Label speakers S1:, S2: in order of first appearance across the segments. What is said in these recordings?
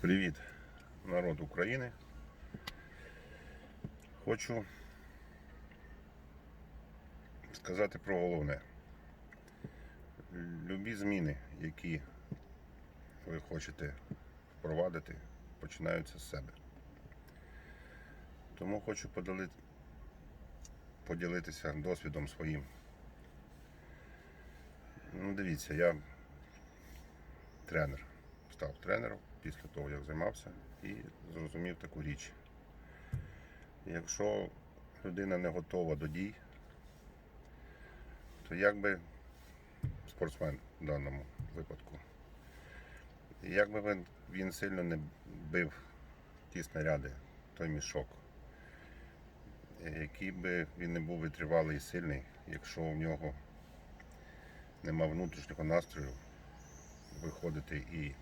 S1: Привіт, народ України. Хочу сказати про головне. Любі зміни, які ви хочете впровадити, починаються з себе. Тому хочу поділити, поділитися досвідом своїм. Ну, дивіться, я тренер. Став тренером після того, як займався, і зрозумів таку річ. Якщо людина не готова до дій, то як би спортсмен в даному випадку, як би він, він сильно не бив ті снаряди, той мішок, який би він не був витривалий і сильний, якщо в нього нема внутрішнього настрою виходити і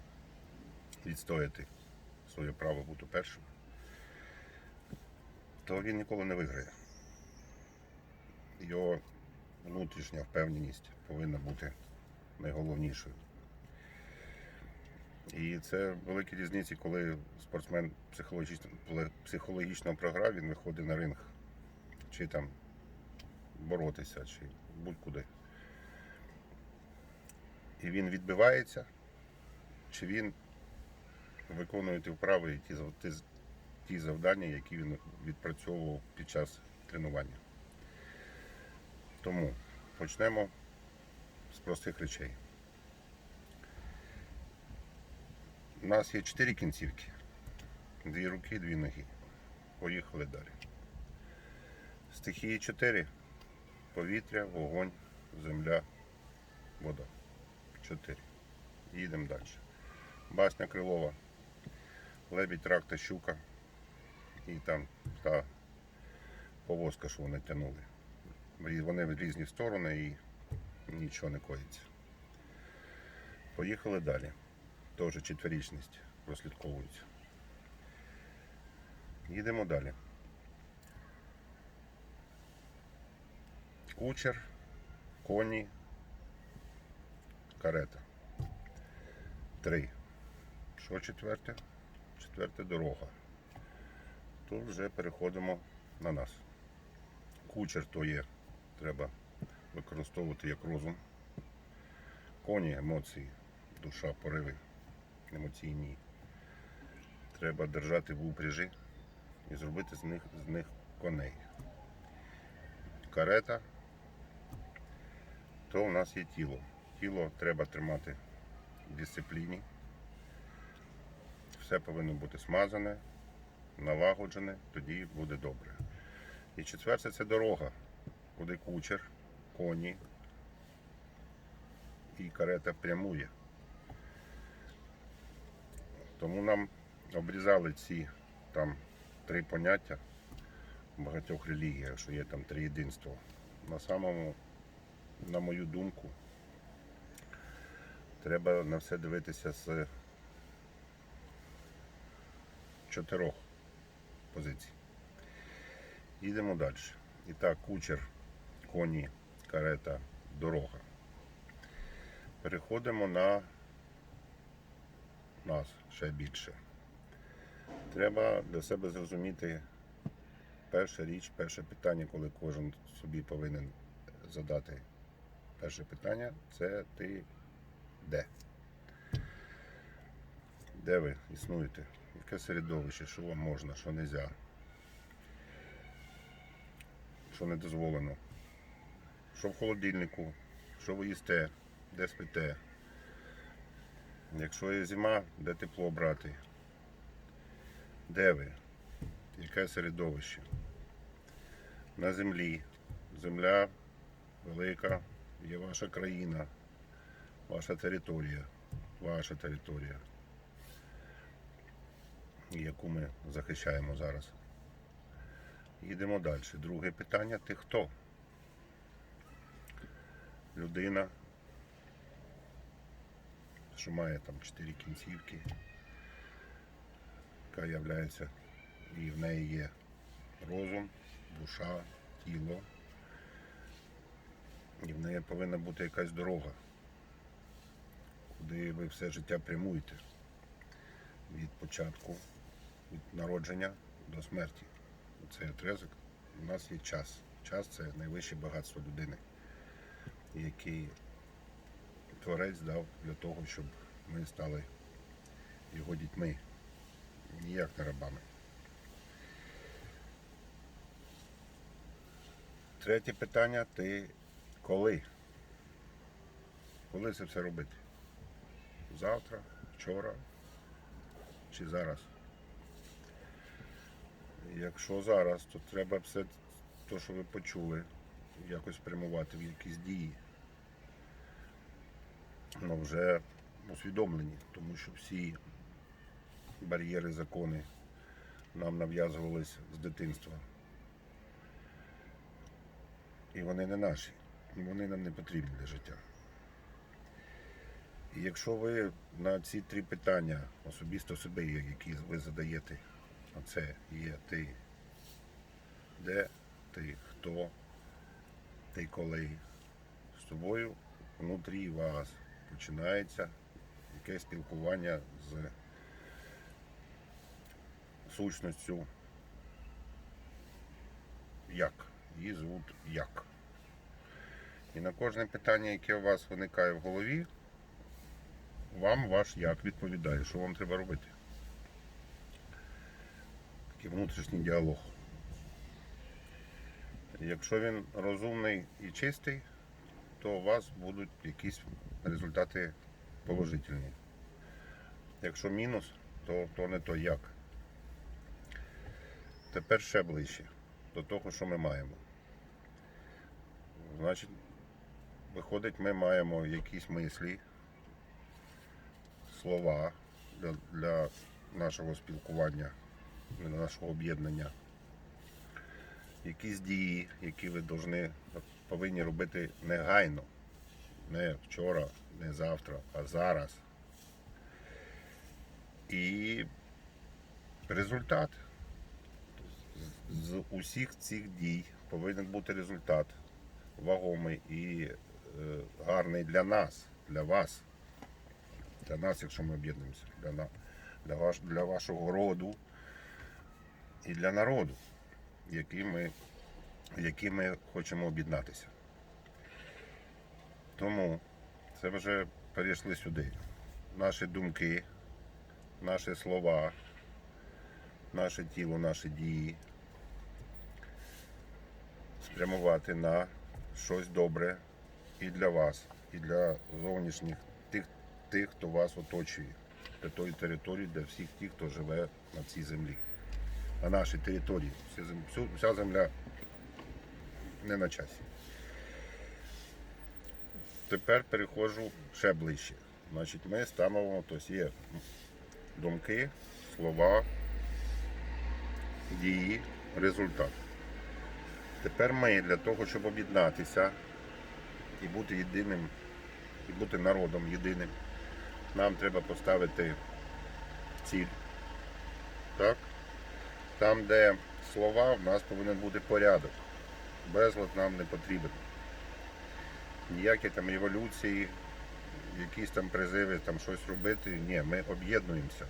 S1: відстояти своє право бути першим, то він ніколи не виграє. Його внутрішня впевненість повинна бути найголовнішою. І це великі різниці, коли спортсмен психологічно, психологічно програв, він виходить на ринг, чи там боротися, чи будь-куди. І він відбивається, чи він виконує ті вправи і ті, ті, ті завдання, які він відпрацьовував під час тренування. Тому почнемо з простих речей. У нас є чотири кінцівки. Дві руки, дві ноги. Поїхали далі. Стихії 4. Повітря, вогонь, земля, вода. Чотири. Їдемо далі. Басня Крилова. Лебідь, рак та щука. І там та повозка, що вони тягнули. Вони в різні сторони і нічого не коїться. Поїхали далі. Теж четверічність прослідковується. Їдемо далі. Кучер, коні, карета. Три. Що четверте? Четверте дорога. Тут вже переходимо на нас. Кучер то є, треба використовувати як розум. Коні, емоції, душа, пориви емоційні. Треба держати в упряжі і зробити з них, з них коней. Карета то у нас є тіло. Тіло треба тримати в дисципліні. Все повинно бути смазане, налагоджене, тоді буде добре. І четверте це дорога, куди кучер, коні і карета прямує. Тому нам обрізали ці там три поняття в багатьох релігіях, що є там три єдинства. На самому, на мою думку, треба на все дивитися з чотирьох позицій. Їдемо далі. І так, кучер, коні, карета, дорога. Переходимо на нас ще більше. Треба для себе зрозуміти перша річ, перше питання, коли кожен собі повинен задати перше питання, це ти де? Де ви існуєте? Яке середовище, що вам можна, що не можна, що не дозволено, що в холодильнику, що ви їсте, де спите. Якщо є зима, де тепло брати? Де ви? Яке середовище? На землі. Земля велика, є ваша країна, ваша територія, ваша територія, яку ми захищаємо зараз. Їдемо далі. Друге питання ти хто? Людина, що має там чотири кінцівки, яка являється, і в неї є розум, душа, тіло. І в неї повинна бути якась дорога, куди ви все життя прямуєте. Від початку від народження до смерті. Цей отрезок у нас є час. Час це найвище багатство людини, який творець дав для того, щоб ми стали його дітьми, ніяк не рабами. Третє питання ти коли? Коли це все робити? Завтра, вчора чи зараз? Якщо зараз, то треба все те, що ви почули, якось спрямувати в якісь дії. Ну вже усвідомлені, тому що всі бар'єри, закони нам нав'язувались з дитинства. І вони не наші, вони нам не потрібні для життя. І якщо ви на ці три питання особисто себе, які ви задаєте, оце є ти, де ти, хто, ти коли, з тобою внутрі вас починається якесь спілкування з сущністю як. Її звуть як. І на кожне питання, яке у вас виникає в голові, вам ваш як відповідає, що вам треба робити. Такий внутрішній діалог. Якщо він розумний і чистий, то у вас будуть якісь результати положительні. Якщо мінус, то, то не то як. Тепер ще ближче до того, що ми маємо. Значить, виходить, ми маємо якісь мислі, слова для, для нашого спілкування, для нашого об'єднання, якісь дії, які ви должны, повинні робити негайно. Не вчора, не завтра, а зараз. І результат з усіх цих дій повинен бути результат вагомий і е, гарний для нас, для вас, для нас, якщо ми об'єднуємося, для, для, ваш, для вашого роду і для народу, який ми, який ми хочемо об'єднатися. Тому це вже перейшли сюди. Наші думки, наші слова, наше тіло, наші дії спрямувати на щось добре і для вас, і для зовнішніх тих, тих, хто вас оточує, для тої території, для всіх тих, хто живе на цій землі. На нашій території. Вся земля не на часі. Тепер переходжу ще ближче. Значить, ми ставимо, тобто є думки, слова, дії, результат. Тепер ми для того, щоб об'єднатися і бути єдиним, і бути народом єдиним, нам треба поставити ціль. Так? Там, де слова, в нас повинен бути порядок. Безлад нам не потрібен. Ніякі там революції, якісь там призиви, там щось робити. Ні, ми об'єднуємося.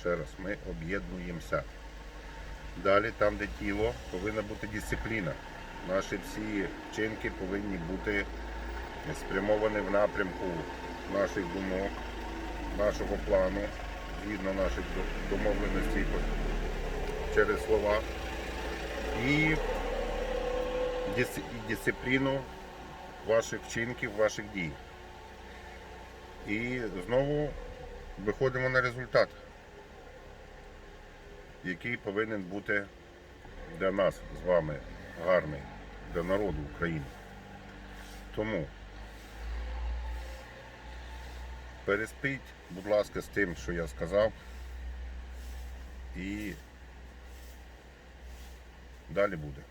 S1: Ще раз, ми об'єднуємося. Далі, там, де тіло, повинна бути дисципліна. Наші всі вчинки повинні бути спрямовані в напрямку наших думок, нашого плану, згідно наших домовленостей через слова. І дис- дисципліну ваших вчинків, ваших дій. І знову виходимо на результат який повинен бути для нас з вами гарний, для народу України. Тому переспіть, будь ласка, з тим, що я сказав, і далі буде.